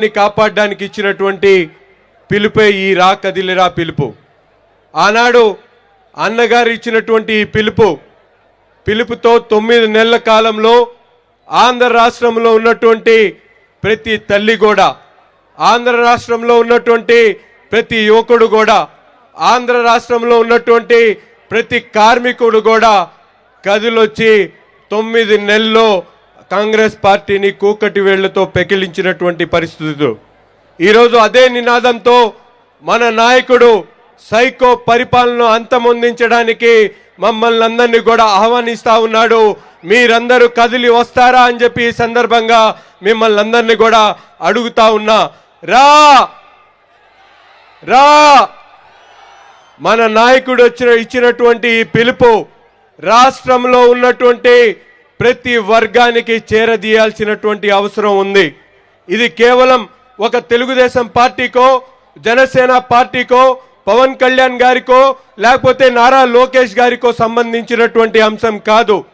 ని కాపాడడానికి ఇచ్చినటువంటి పిలుపే ఈ రా కదిలిరా పిలుపు. ఆనాడు అన్నగారు ఇచ్చినటువంటి ఈ పిలుపు పిలుపుతో తొమ్మిది నెలల కాలంలో ఆంధ్ర రాష్ట్రంలో ఉన్నటువంటి ప్రతి తల్లి కూడా ఆంధ్ర రాష్ట్రంలో ఉన్నటువంటి ప్రతి యువకుడు కూడా ఆంధ్ర రాష్ట్రంలో ఉన్నటువంటి ప్రతి కార్మికుడు కూడా కదిలొచ్చి తొమ్మిది నెలల్లో కాంగ్రెస్ పార్టీని కూకటి వేళ్ళతో పెకిలించినటువంటి పరిస్థితులు ఈరోజు అదే నినాదంతో మన నాయకుడు సైకో పరిపాలన అంతమొందించడానికి మమ్మల్ని అందరినీ కూడా ఆహ్వానిస్తా ఉన్నాడు. మీరందరూ కదిలి వస్తారా అని చెప్పి ఈ సందర్భంగా మిమ్మల్ని అందరినీ కూడా అడుగుతా ఉన్నా. రా! రా! మన నాయకుడు వచ్చిన ఇచ్చినటువంటి ఈ పిలుపు రాష్ట్రంలో ఉన్నటువంటి ప్రతి వర్గానికి చేరదీయాల్సినటువంటి అవసరం ఉంది. ఇది కేవలం ఒక తెలుగుదేశం పార్టీకో జనసేన పార్టీకో పవన్ కళ్యాణ్ గారికో లేకపోతే నారా లోకేష్ గారికో సంబంధించినటువంటి అంశం కాదు.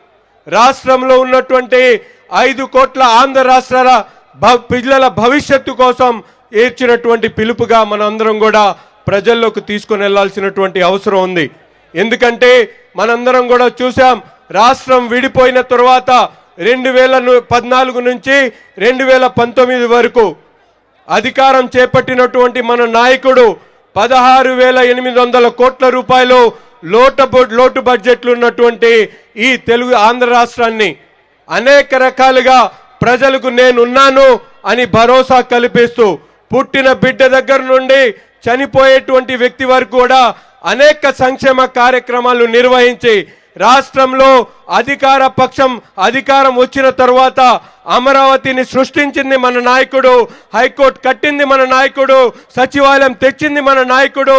రాష్ట్రంలో ఉన్నటువంటి ఐదు కోట్ల ఆంధ్ర రాష్ట్రాల భ- పిల్లల భవిష్యత్తు కోసం ఏర్చినటువంటి పిలుపుగా మనందరం కూడా ప్రజల్లోకి తీసుకుని వెళ్ళాల్సినటువంటి అవసరం ఉంది. ఎందుకంటే మనందరం కూడా చూసాం రాష్ట్రం విడిపోయిన తరువాత రెండు వేల పద్నాలుగు నుంచి రెండు వేల పంతొమ్మిది వరకు అధికారం చేపట్టినటువంటి మన నాయకుడు పదహారు వేల ఎనిమిది వందల కోట్ల రూపాయలు లోట లోటు బడ్జెట్లు ఉన్నటువంటి ఈ తెలుగు ఆంధ్ర రాష్ట్రాన్ని అనేక రకాలుగా ప్రజలకు నేనున్నాను అని భరోసా కల్పిస్తూ పుట్టిన బిడ్డ దగ్గర నుండి చనిపోయేటువంటి వ్యక్తి వరకు కూడా అనేక సంక్షేమ కార్యక్రమాలు నిర్వహించి రాష్ట్రంలో అధికార పక్షం అధికారం వచ్చిన తర్వాత అమరావతిని సృష్టించింది మన నాయకుడు హైకోర్టు కట్టింది మన నాయకుడు సచివాలయం తెచ్చింది మన నాయకుడు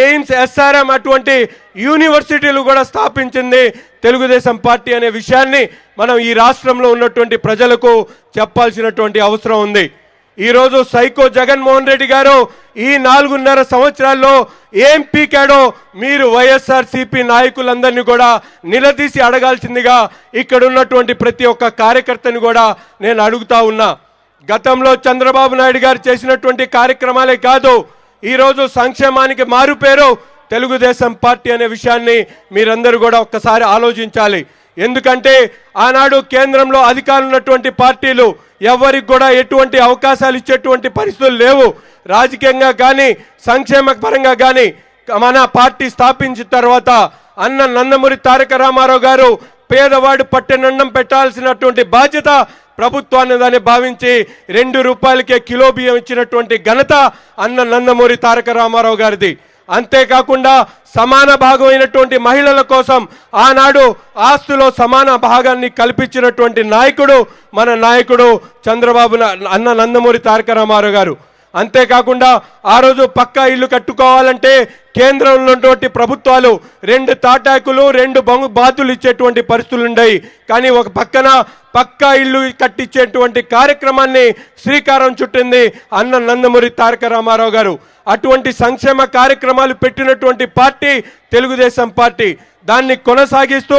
ఎయిమ్స్ ఎస్ఆర్ఎం అటువంటి యూనివర్సిటీలు కూడా స్థాపించింది తెలుగుదేశం పార్టీ అనే విషయాన్ని మనం ఈ రాష్ట్రంలో ఉన్నటువంటి ప్రజలకు చెప్పాల్సినటువంటి అవసరం ఉంది. ఈరోజు సైకో జగన్మోహన్ రెడ్డి గారు ఈ నాలుగున్నర సంవత్సరాల్లో ఏం పీకాడో మీరు వైఎస్ఆర్ సిపి నాయకులందరినీ కూడా నిలదీసి అడగాల్సిందిగా ఇక్కడ ఉన్నటువంటి ప్రతి ఒక్క కార్యకర్తని కూడా నేను అడుగుతా ఉన్నా. గతంలో చంద్రబాబు నాయుడు గారు చేసినటువంటి కార్యక్రమాలే కాదు ఈరోజు సంక్షేమానికి మారు పేరు తెలుగుదేశం పార్టీ అనే విషయాన్ని మీరందరూ కూడా ఒక్కసారి ఆలోచించాలి. ఎందుకంటే ఆనాడు కేంద్రంలో అధికారులు ఉన్నటువంటి పార్టీలు ఎవరికి కూడా ఎటువంటి అవకాశాలు ఇచ్చేటువంటి పరిస్థితులు లేవు. రాజకీయంగా కానీ సంక్షేమ పరంగా కానీ మన పార్టీ స్థాపించిన తర్వాత అన్న నందమూరి తారక రామారావు గారు పేదవాడు పట్టెనండం పెట్టాల్సినటువంటి బాధ్యత ప్రభుత్వాన్ని దాన్ని భావించి రెండు రూపాయలకే కిలో బియ్యం ఇచ్చినటువంటి ఘనత అన్న నందమూరి తారక రామారావు గారిది. అంతేకాకుండా సమాన భాగమైనటువంటి మహిళల కోసం ఆనాడు ఆస్తులో సమాన భాగాన్ని కల్పించినటువంటి నాయకుడు మన నాయకుడు చంద్రబాబు అన్న నందమూరి తారక రామారావు గారు. అంతేకాకుండా ఆ రోజు పక్కా ఇల్లు కట్టుకోవాలంటే కేంద్రంలో ఉన్నటువంటి ప్రభుత్వాలు రెండు తాటాకులు రెండు బొంగు బాతులు ఇచ్చేటువంటి పరిస్థితులు ఉన్నాయి కానీ ఒక పక్కన పక్కా ఇల్లు కట్టించేటువంటి కార్యక్రమాన్ని శ్రీకారం చుట్టింది అన్న నందమూరి తారక రామారావు గారు. అటువంటి సంక్షేమ కార్యక్రమాలు పెట్టినటువంటి పార్టీ తెలుగుదేశం పార్టీ. దాన్ని కొనసాగిస్తూ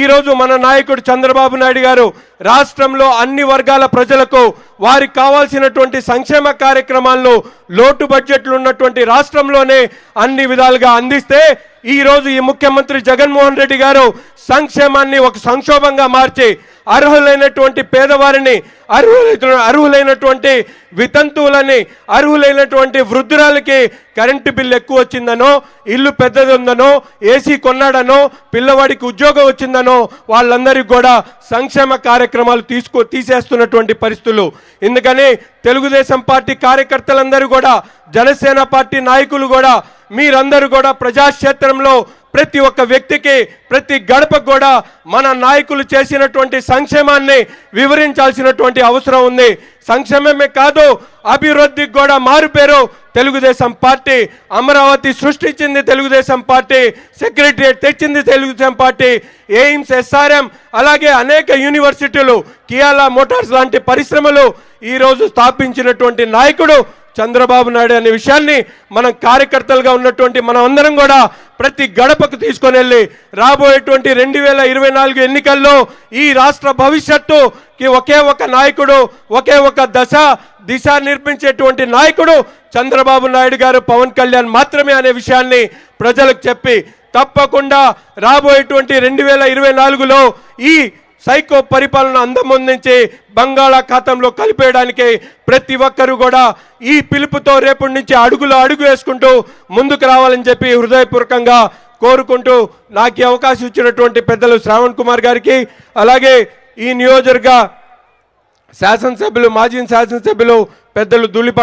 ఈరోజు మన నాయకుడు చంద్రబాబు నాయుడు గారు రాష్ట్రంలో అన్ని వర్గాల ప్రజలకు వారికి కావాల్సినటువంటి సంక్షేమ కార్యక్రమాలను లోటు బడ్జెట్లు ఉన్నటువంటి రాష్ట్రంలోనే అన్ని విధాలుగా అందిస్తే ఈ రోజు ఈ ముఖ్యమంత్రి జగన్మోహన్ రెడ్డి గారు సంక్షేమాన్ని ఒక సంక్షోభంగా మార్చి అర్హులైనటువంటి పేదవారిని అర్హులైన అర్హులైనటువంటి వితంతువులని అర్హులైనటువంటి వృద్ధురాలకి కరెంటు బిల్లు ఎక్కువ వచ్చిందనో ఇల్లు పెద్దది ఉందనో ఏసీ కొన్నాడనో పిల్లవాడికి ఉద్యోగం వచ్చిందనో వాళ్ళందరికీ కూడా సంక్షేమ కార్యక్రమాలు తీసుకో తీసేస్తున్నటువంటి పరిస్థితులు. ఎందుకని తెలుగుదేశం పార్టీ కార్యకర్తలందరూ కూడా జనసేన పార్టీ నాయకులు కూడా మీరందరూ కూడా ప్రజాక్షేత్రంలో ప్రతి ఒక్క వ్యక్తికి ప్రతి గడపకు కూడా మన నాయకులు చేసినటువంటి సంక్షేమాన్ని వివరించాల్సినటువంటి అవసరం ఉంది. సంక్షేమమే కాదు అభివృద్ధికి కూడా మారుపేరు. తెలుగుదేశం పార్టీ అమరావతి సృష్టించింది తెలుగుదేశం పార్టీ సెక్రటరియట్ తెచ్చింది తెలుగుదేశం పార్టీ ఎయిమ్స్ ఎస్ఆర్ఎం అలాగే అనేక యూనివర్సిటీలు కియాలా మోటార్స్ లాంటి పరిశ్రమలు ఈ రోజు స్థాపించినటువంటి నాయకుడు చంద్రబాబు నాయుడు అనే విషయాన్ని మనం కార్యకర్తలుగా ఉన్నటువంటి మనం అందరం కూడా ప్రతి గడపకు తీసుకొని వెళ్ళి రాబోయేటువంటి రెండు వేల ఇరవై నాలుగు ఎన్నికల్లో ఈ రాష్ట్ర భవిష్యత్తుకి ఒకే ఒక నాయకుడు ఒకే ఒక దశ దిశ నిర్మించేటువంటి నాయకుడు చంద్రబాబు నాయుడు గారు. పవన్ కళ్యాణ్ మాత్రమే అనే విషయాన్ని ప్రజలకు చెప్పి తప్పకుండా రాబోయేటువంటి రెండు వేల ఇరవై నాలుగులో ఈ సైకో పరిపాలన అందమొందించి బంగాళాఖాతంలో కలిపేయడానికి ప్రతి ఒక్కరూ కూడా ఈ పిలుపుతో రేపటి నుంచి అడుగులో అడుగు వేసుకుంటూ ముందుకు రావాలని చెప్పి హృదయపూర్వకంగా కోరుకుంటూ నాకు అవకాశం ఇచ్చినటువంటి పెద్దలు శ్రావణ్ కుమార్ గారికి అలాగే ఈ నియోజకవర్గ శాసనసభ్యులు మాజీ శాసనసభ్యులు పెద్దలు దులిపా